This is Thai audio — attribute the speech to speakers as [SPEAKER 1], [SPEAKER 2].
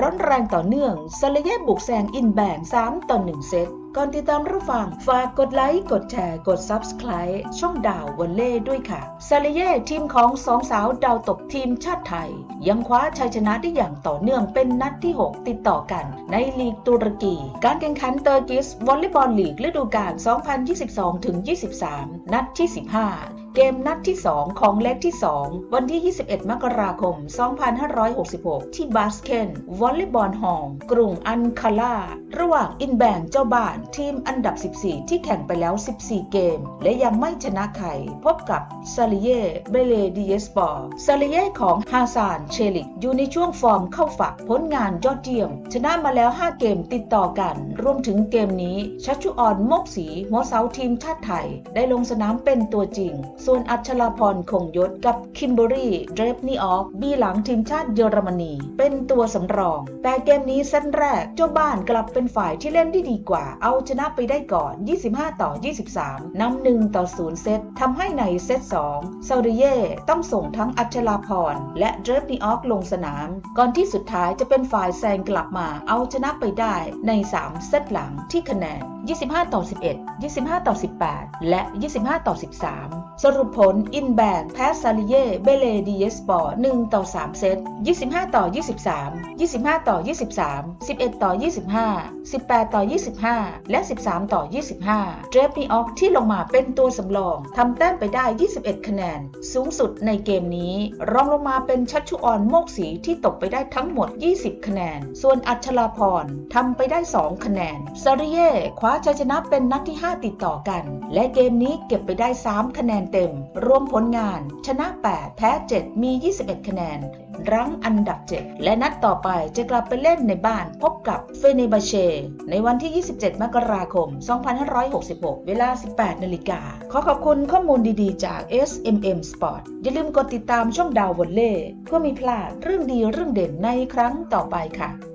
[SPEAKER 1] ร้อนแรงต่อเนื่องซาเลเย่บุกแซงอินแบง3ต่อ1เซต ก่อนติดตามรับฟัง ฝากกดไลค์ กดแชร์ กด Subscribe ช่องดาววันเล่ด้วยค่ะซาเลเย่ทีมของสองสาวดาวตกทีมชาติไทย ยังคว้าชัยชนะได้อย่างต่อเนื่องเป็นนัดที่ 6 ติดต่อกัน ในลีกตุรกี การแข่งขันเตอร์กิสวอลเลย์บอลลีกฤดูกาล 2022-23 นัดที่ 15เกมนัดที่ 2 ของเล็กที่ 2 วันที่ 21 มกราคม 2566 ที่บาสเคนวอลเลย์บอลฮอลล์กรุงอันคาราระหว่างอินแบงเจ้าบ้านทีมอันดับ 14 ที่แข่งไปแล้ว 14 เกม และยังไม่ชนะใคร พบกับซาลิเย่เบเลดีเอสปอร์ซาลิเย่ของฮาซานเชลิก อยู่ในช่วงฟอร์มเข้าฝัก ผลงานยอดเยี่ยม ชนะมาแล้ว 5 เกมติดต่อกัน รวมถึงเกมนี้ชัชชุออนมกศรีหัวเสาทีมชาติไทย ได้ลงสนามเป็นตัวจริง ส่วนอัชราพรคงยศกับคิมเบอรี่เดรฟนีออฟบีหลังทีมชาติเยอรมนี เป็นตัวสำรอง แต่เกมนี้เซตแรกเจ้าบ้านกลับเป็นฝ่ายที่เล่นได้ดีกว่า เอาชนะไปได้ก่อน 25 ต่อ 23นำ1ต่อ 0 เซตทำให้ในเซต2ซาริเย่ต้องส่งทั้งอัชราพรและเดรฟนีออฟลงสนาม ก่อนที่สุดท้ายจะเป็นฝ่ายแซงกลับมาเอาชนะไปได้ใน 3 เซเซตหลังที่คะแนน 25 ต่อ 11 25 ต่อ 18 และ 25 ต่อ 13 สรุปผลอินแบงแพ้ซาลิเย่เบเลดีเยสปอร์1ต่อ 3 เซต 25 ต่อ 23 25 ต่อ 23 11 ต่อ 25 18 ต่อ 25 และ 13 ต่อ 25 เดรฟนีออกที่ลงมาเป็นตัวสำรองทำแต้มไปได้ 21 คะแนน สูงสุดในเกมนี้ รองลงมาเป็นชัชชุออนโมกศรีที่ตกไปได้ทั้งหมด 20 คะแนน ส่วนอัชราพรทำไปได้ 2 คะแนนซาริเย่คว้าชัยชนะเป็นนัดที่ 5 ติดต่อกัน และเกมนี้เก็บไปได้ 3 คะแนนเต็ม รวมผลงาน ชนะ 8 แพ้ 7 มี 21 คะแนน รั้งอันดับ 7 และนัดต่อไปจะกลับไปเล่นในบ้านพบกับเฟเนบาเช ในวันที่ 27 มกราคม 2566 เวลา 18 นาฬิกา ขอขอบคุณข้อมูลดีๆ จาก SMM Sport อย่าลืมกดติดตามช่องดาววอลเล่เพื่อไมีพลาดเรื่องดีเรื่องเด่นในครั้งต่อไปค่ะ